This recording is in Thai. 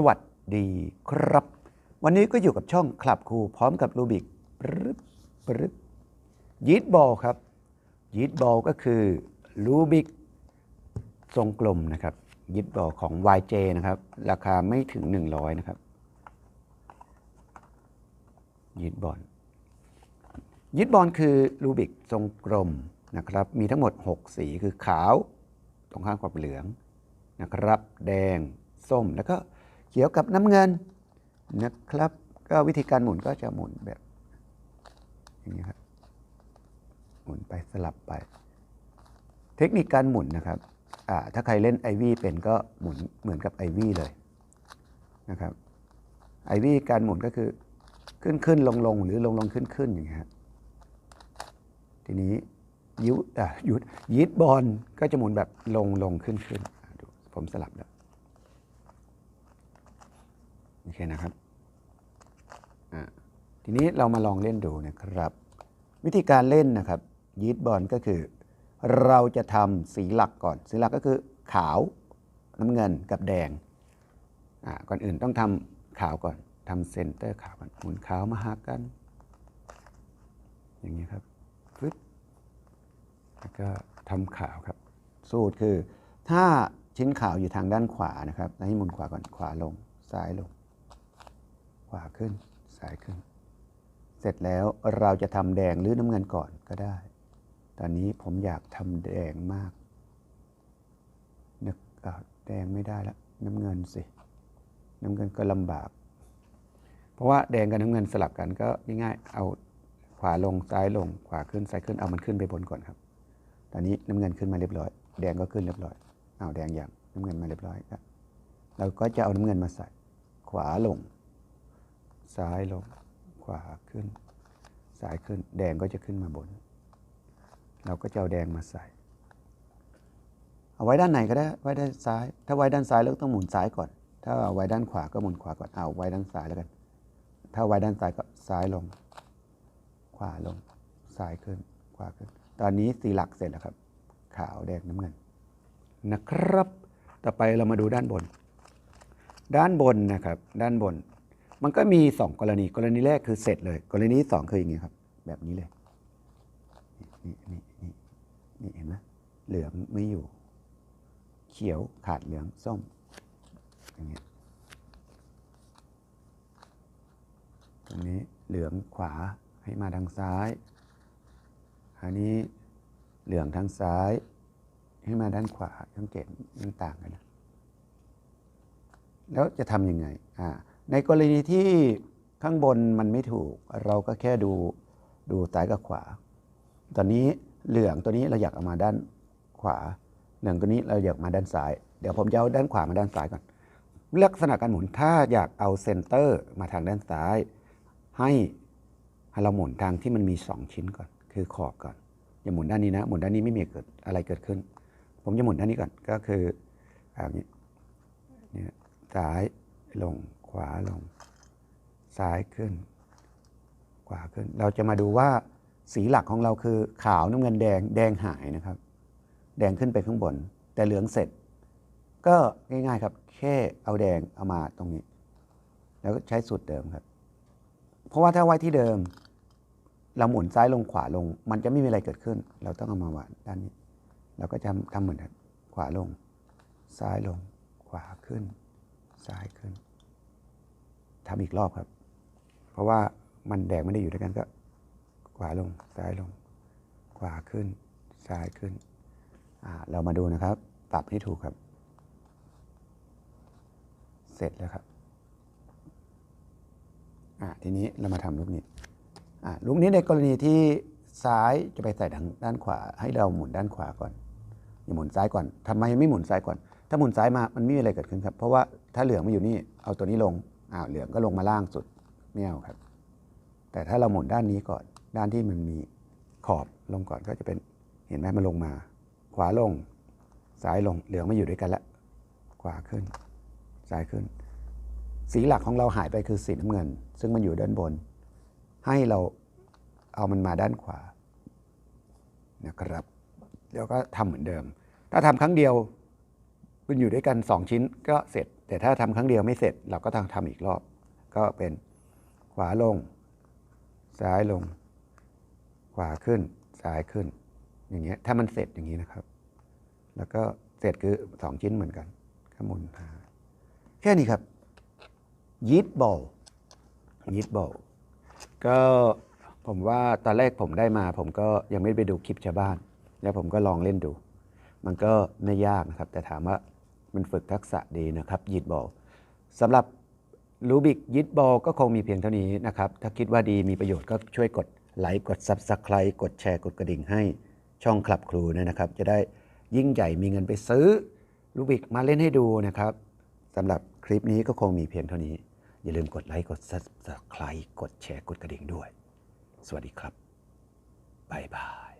สวัสดีครับ วันนี้ก็อยู่กับช่องคลับครูพร้อมกับรูบิกปรึบปรึบยีดบอลครับยีดบอลก็คือรูบิกทรงกลมนะครับยีดบอลของ YJ นะครับ ราคาไม่ถึง 100 นะครับยีดบอลยีดบอลคือรูบิกทรงกลมนะครับ มีทั้งหมด 6 สีคือขาว ตรงข้ามกับเหลืองนะครับ แดงส้มแล้วก็ เขียวกับน้ำเงินนะครับ ก็วิธีการหมุนก็จะหมุนแบบอย่างนี้ครับหมุนไปสลับไป เทคนิคการหมุนนะครับถ้าใครเล่นไอวี่เป็นก็หมุนเหมือนกับไอวี่เลยนะครับไอวี่การหมุนก็คือขึ้นขึ้นลงลงหรือลงลงขึ้นขึ้นอย่างเงี้ยฮะทีนี้ยุอะยุดยีดบอลก็จะหมุนแบบลงลงขึ้นขึ้นผมสลับแล้ว โอเคนะครับทีนี้เรามาลองเล่นดูนะครับ วิธีการเล่นนะครับยีดบอลก็คือ เราจะทำสีหลักก่อน สีหลักก็คือขาวน้ำเงินกับแดงอะก่อนอื่นต้องทำขาวก่อนทำเซนเตอร์ขาวก่อนหมุนขาวมาหากัน อย่างนี้ครับฟึบแล้วก็ทำขาวครับ สูตรคือ ถ้าชิ้นขาวอยู่ทางด้านขวานะครับให้หมุนขวาก่อนขวาลงซ้ายลง วาขึ้นซ้ายขึ้น เสร็จแล้วเราจะทำแดงหรือน้ำเงินก่อนก็ได้ ตอนนี้ผมอยากทำแดงมากนึกแดงไม่ได้แล้วน้ำเงินสิ น้ำเงินก็ลำบาก เพราะว่าแดงกับน้ำเงินสลับกันก็ง่ายๆเอาขวาลงซ้ายลงขวาขึ้นซ้ายขึ้นเอามันขึ้นไปบนก่อนครับ ตอนนี้น้ำเงินขึ้นมาเรียบร้อย แดงก็ขึ้นเรียบร้อยเอาแดงอย่างน้ำเงินมาเรียบร้อยครับเราก็จะเอาน้ำเงินมาใส่ขวาลง ซ้ายลงขวาขึ้นซ้ายขึ้น แดงก็จะขึ้นมาบน เราก็จะเอาแดงมาใส่ เอาไว้ด้านไหนก็ได้ไว้ด้านซ้าย ถ้าไว้ด้านซ้ายเราต้องหมุนซ้ายก่อน ถ้าเอาไว้ด้านขวาก็หมุนขวาก่อนเอาไว้ด้านซ้ายแล้วกัน ถ้าไว้ด้านซ้ายก็ซ้ายลง ขวาลงซ้ายขึ้นขวาขึ้น ตอนนี้สีหลักเสร็จแล้วครับ ขาวแดงน้ำเงินนะครับ ต่อไปเรามาดูด้านบน ด้านบนนะครับ ด้านบน มันก็มีสองกรณี กรณีแรกคือเสร็จเลย กรณีที่สองคืออย่างนี้ครับ แบบนี้เลยนี่นี่นี่นี่เห็นไหมเหลืองไม่อยู่ เขียวขาดเหลืองส้มอย่างเงี้ยตรงนี้เหลืองขวาให้มาทางซ้าย อันนี้เหลืองทางซ้าย ให้มาด้านขวาสังเกตมันต่างกันนะแล้วจะทำยังไงอ่า ในกรณีที่ข้างบนมันไม่ถูก เราก็แค่ดูดูซ้ายกับขวา ตอนนี้เหลืองตัวนี้เราอยากเอามาด้านขวา เหลืองตัวนี้เราอยากมาด้านซ้าย เดี๋ยวผมจะเอาด้านขวามาด้านซ้ายก่อน ลักษณะการหมุนถ้าอยากเอาเซนเตอร์มาทางด้านซ้าย ให้ให้เราหมุนทางที่มันมี 2 ชิ้นก่อน คือขอบก่อน อย่าหมุนด้านนี้นะ หมุนด้านนี้ไม่มีเกิดอะไรเกิดขึ้น ผมจะหมุนด้านนี้ก่อน ก็คือแบบนี้นี่ยซ้ายลง ขวาลง ซ้ายขึ้น ขวาขึ้น เราจะมาดูว่าสีหลักของเราคือขาวน้ำเงินแดงแดงหายนะครับ แดงขึ้นไปข้างบน แต่เหลืองเสร็จ ก็ง่ายๆครับแค่เอาแดงเอามาตรงนี้ แล้วก็ใช้สูตรเดิมครับ เพราะว่าถ้าไว้ที่เดิม เราหมุนซ้ายลงขวาลง มันจะไม่มีอะไรเกิดขึ้น เราต้องเอามาวางด้านนี้ เราก็จะทำเหมือนกันขวาลง ซ้ายลง ขวาขึ้น ซ้ายขึ้น ทำอีกรอบครับ เพราะว่ามันแดงไม่ได้อยู่ด้วยกันก็ ขวาลงซ้ายลง ขวาขึ้นซ้ายขึ้นอ่าเรามาดูนะครับ ปรับให้ถูกครับ เสร็จแล้วครับอ่าทีนี้เรามาทำลูกนี้อ่าลูกนี้ในกรณีที่ซ้ายจะไปใส่ทางด้านขวา ให้เราหมุนด้านขวาก่อนอย่าหมุนซ้ายก่อนทำไมไม่หมุนซ้ายก่อน ถ้าหมุนซ้ายมามันไม่มีอะไรเกิดขึ้นครับ เพราะว่าถ้าเหลืองมาอยู่นี่เอาตัวนี้ลง อ้าวเหลืองก็ลงมาล่างสุดไม่เอาครับ แต่ถ้าเราหมุนด้านนี้ก่อน ด้านที่มันมีขอบลงก่อนก็จะเป็นเห็นไหมมันลงมา ขวาลงซ้ายลงเหลืองมาอยู่ด้วยกันล้วขวาขึ้นซ้ายขึ้น สีหลักของเราหายไปคือสีน้ำเงิน ซึ่งมันอยู่ด้านบน ให้เราเอามันมาด้านขวานะครับแล้วก็ทำเหมือนเดิม ถ้าทำครั้งเดียว มันอยู่ด้วยกัน 2 ชิ้นก็เสร็จ แต่ถ้าทำครั้งเดียวไม่เสร็จ เราก็ต้องทำอีกรอบ ก็เป็นขวาลง ซ้ายลง ขวาขึ้น ซ้ายขึ้น อย่างเงี้ยถ้ามันเสร็จอย่างนี้นะครับ แล้วก็เสร็จคือ 2 ชิ้นเหมือนกันข้างบนหาแค่นี้ครับยีดบอลยีดบอลก็ผมว่าตอนแรกผมได้มา ผมก็ยังไม่ไปดูคลิปชาวบ้าน แล้วผมก็ลองเล่นดู มันก็ไม่ยากนะครับ แต่ถามว่า มันฝึกทักษะดีนะครับยีดบอลสำหรับรูบิกยิดบอลก็คงมีเพียงเท่านี้นะครับ ถ้าคิดว่าดีมีประโยชน์ก็ช่วยกดไลค์กด Subscribe กดแชร์กดกระดิ่งให้ช่องคลับครูนะครับ จะได้ยิ่งใหญ่มีเงินไปซื้อรูบิกมาเล่นให้ดูนะครับสำหรับคลิปนี้ก็คงมีเพียงเท่านี้ อย่าลืมกดไลค์กด Subscribe กดแชร์กดกระดิ่งด้วย สวัสดีครับ บ๊ายบาย